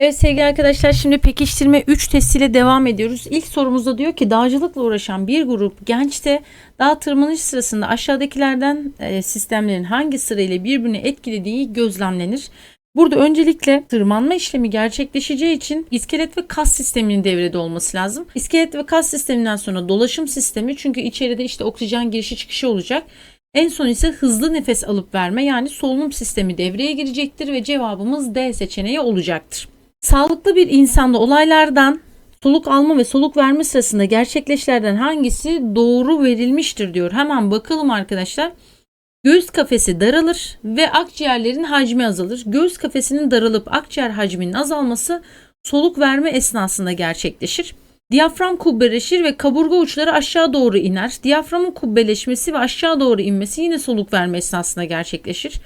Evet sevgili arkadaşlar şimdi pekiştirme 3 testiyle devam ediyoruz. İlk sorumuzda diyor ki dağcılıkla uğraşan bir grup gençte dağ tırmanış sırasında aşağıdakilerden e, sistemlerin hangi sırayla birbirini etkilediği gözlemlenir. Burada öncelikle tırmanma işlemi gerçekleşeceği için iskelet ve kas sisteminin devrede olması lazım. İskelet ve kas sisteminden sonra dolaşım sistemi çünkü içeride işte oksijen girişi çıkışı olacak. En son ise hızlı nefes alıp verme yani solunum sistemi devreye girecektir ve cevabımız D seçeneği olacaktır. Sağlıklı bir insanda olaylardan soluk alma ve soluk verme sırasında gerçekleşlerden hangisi doğru verilmiştir diyor. Hemen bakalım arkadaşlar. Göğüs kafesi daralır ve akciğerlerin hacmi azalır. Göğüs kafesinin daralıp akciğer hacminin azalması soluk verme esnasında gerçekleşir. Diyafram kubbeleşir ve kaburga uçları aşağı doğru iner. Diyaframın kubbeleşmesi ve aşağı doğru inmesi yine soluk verme esnasında gerçekleşir.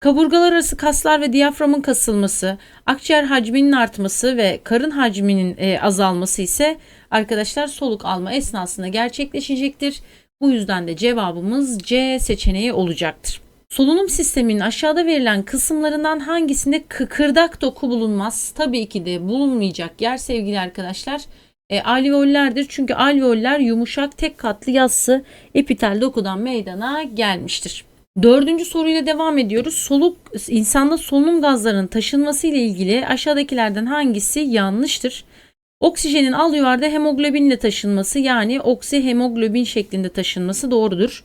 Kaburgalar arası kaslar ve diyaframın kasılması, akciğer hacminin artması ve karın hacminin e, azalması ise arkadaşlar soluk alma esnasında gerçekleşecektir. Bu yüzden de cevabımız C seçeneği olacaktır. Solunum sisteminin aşağıda verilen kısımlarından hangisinde kıkırdak doku bulunmaz? Tabii ki de bulunmayacak yer sevgili arkadaşlar. E, alveollerdir. Çünkü alveoller yumuşak tek katlı yassı epitel dokudan meydana gelmiştir. Dördüncü soruyla devam ediyoruz. Soluk insanda solunum gazlarının taşınması ile ilgili aşağıdakilerden hangisi yanlıştır? Oksijenin alüvarda hemoglobinle taşınması yani oksihemoglobin şeklinde taşınması doğrudur.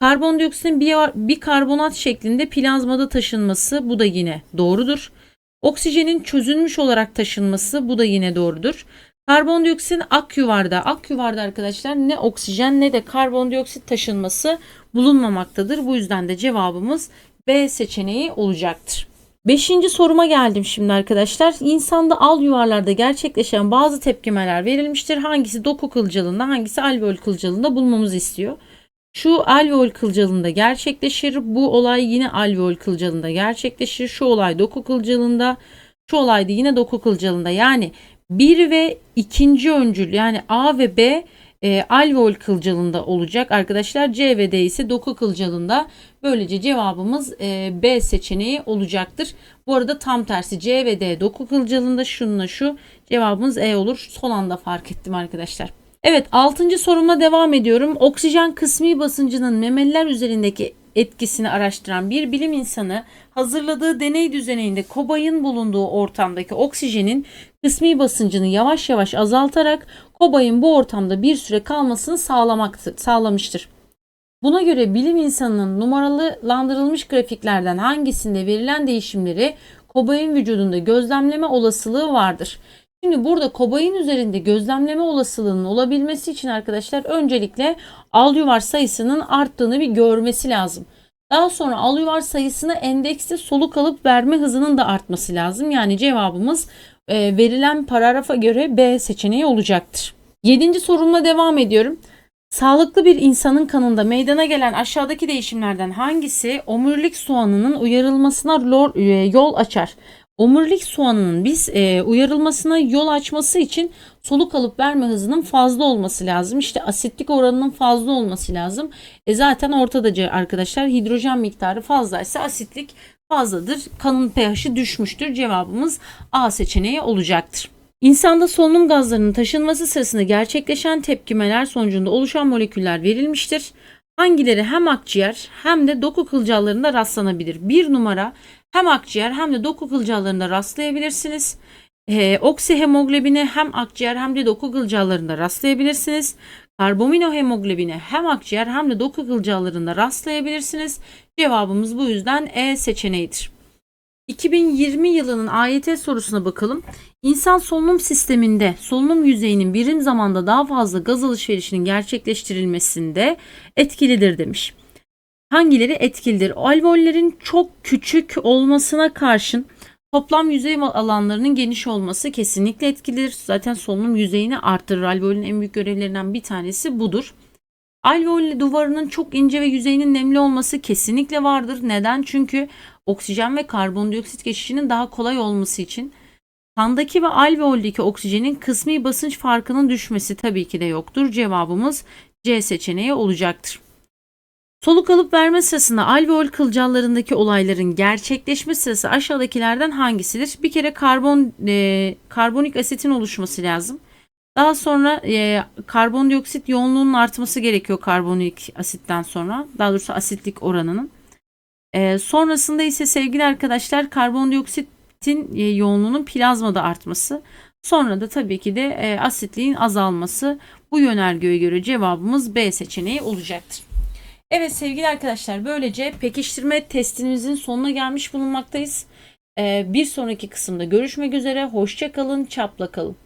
Karbondioksitin bir, bir karbonat şeklinde plazmada taşınması bu da yine doğrudur. Oksijenin çözülmüş olarak taşınması bu da yine doğrudur. Karbondioksitin akyuvarda, akyuvarda arkadaşlar ne oksijen ne de karbondioksit taşınması bulunmamaktadır. Bu yüzden de cevabımız B seçeneği olacaktır. Beşinci soruma geldim şimdi arkadaşlar. İnsanda al yuvarlarda gerçekleşen bazı tepkimeler verilmiştir. Hangisi doku kılcalığında hangisi alveol kılcalığında bulmamızı istiyor. Şu alveol kılcalığında gerçekleşir. Bu olay yine alveol kılcalığında gerçekleşir. Şu olay doku kılcalığında. Şu olay da yine doku kılcalığında. Yani 1 ve ikinci öncül yani A ve B e, alveol kılcalında olacak arkadaşlar. C ve D ise doku kılcalında. Böylece cevabımız e, B seçeneği olacaktır. Bu arada tam tersi C ve D doku kılcalında şununla şu cevabımız E olur. Son anda fark ettim arkadaşlar. Evet 6. sorumla devam ediyorum. Oksijen kısmi basıncının memeliler üzerindeki etkisini araştıran bir bilim insanı hazırladığı deney düzeninde kobayın bulunduğu ortamdaki oksijenin kısmi basıncını yavaş yavaş azaltarak kobayın bu ortamda bir süre kalmasını sağlamıştır. Buna göre bilim insanının numaralandırılmış grafiklerden hangisinde verilen değişimleri kobayın vücudunda gözlemleme olasılığı vardır. Şimdi burada kobayın üzerinde gözlemleme olasılığının olabilmesi için arkadaşlar öncelikle al yuvar sayısının arttığını bir görmesi lazım. Daha sonra al yuvar sayısına endeksli soluk alıp verme hızının da artması lazım. Yani cevabımız e, verilen paragrafa göre B seçeneği olacaktır. Yedinci sorumla devam ediyorum. Sağlıklı bir insanın kanında meydana gelen aşağıdaki değişimlerden hangisi omurilik soğanının uyarılmasına e, yol açar? Omurilik soğanının biz e, uyarılmasına yol açması için soluk alıp verme hızının fazla olması lazım. İşte asitlik oranının fazla olması lazım. E zaten ortadaca arkadaşlar hidrojen miktarı fazlaysa asitlik fazladır. Kanın pH'i düşmüştür. Cevabımız A seçeneği olacaktır. İnsanda solunum gazlarının taşınması sırasında gerçekleşen tepkimeler sonucunda oluşan moleküller verilmiştir. Hangileri hem akciğer hem de doku kılcallarında rastlanabilir? Bir numara hem akciğer hem de doku kılcallarında rastlayabilirsiniz. E, oksihemoglobine hem akciğer hem de doku kılcallarında rastlayabilirsiniz. Karbaminohemoglobine hem akciğer hem de doku kılcallarında rastlayabilirsiniz. Cevabımız bu yüzden E seçeneğidir. 2020 yılının AYT sorusuna bakalım. İnsan solunum sisteminde solunum yüzeyinin birim zamanda daha fazla gaz alışverişinin gerçekleştirilmesinde etkilidir demiş. Hangileri etkilidir? Alveollerin çok küçük olmasına karşın toplam yüzey alanlarının geniş olması kesinlikle etkilidir. Zaten solunum yüzeyini arttırır. Alveolün en büyük görevlerinden bir tanesi budur. Alveol duvarının çok ince ve yüzeyinin nemli olması kesinlikle vardır. Neden? Çünkü oksijen ve karbondioksit geçişinin daha kolay olması için. Kandaki ve alveoldeki oksijenin kısmi basınç farkının düşmesi tabii ki de yoktur. Cevabımız C seçeneği olacaktır. Soluk alıp verme sırasında alveol kılcallarındaki olayların gerçekleşme sırası aşağıdakilerden hangisidir? Bir kere karbon e, karbonik asitin oluşması lazım. Daha sonra e, karbondioksit yoğunluğunun artması gerekiyor karbonik asitten sonra. Daha doğrusu asitlik oranının. E, sonrasında ise sevgili arkadaşlar karbondioksitin e, yoğunluğunun plazmada artması. Sonra da tabii ki de e, asitliğin azalması. Bu yönergeye göre cevabımız B seçeneği olacaktır. Evet sevgili arkadaşlar böylece pekiştirme testimizin sonuna gelmiş bulunmaktayız. Ee, bir sonraki kısımda görüşmek üzere. Hoşça kalın, çapla kalın.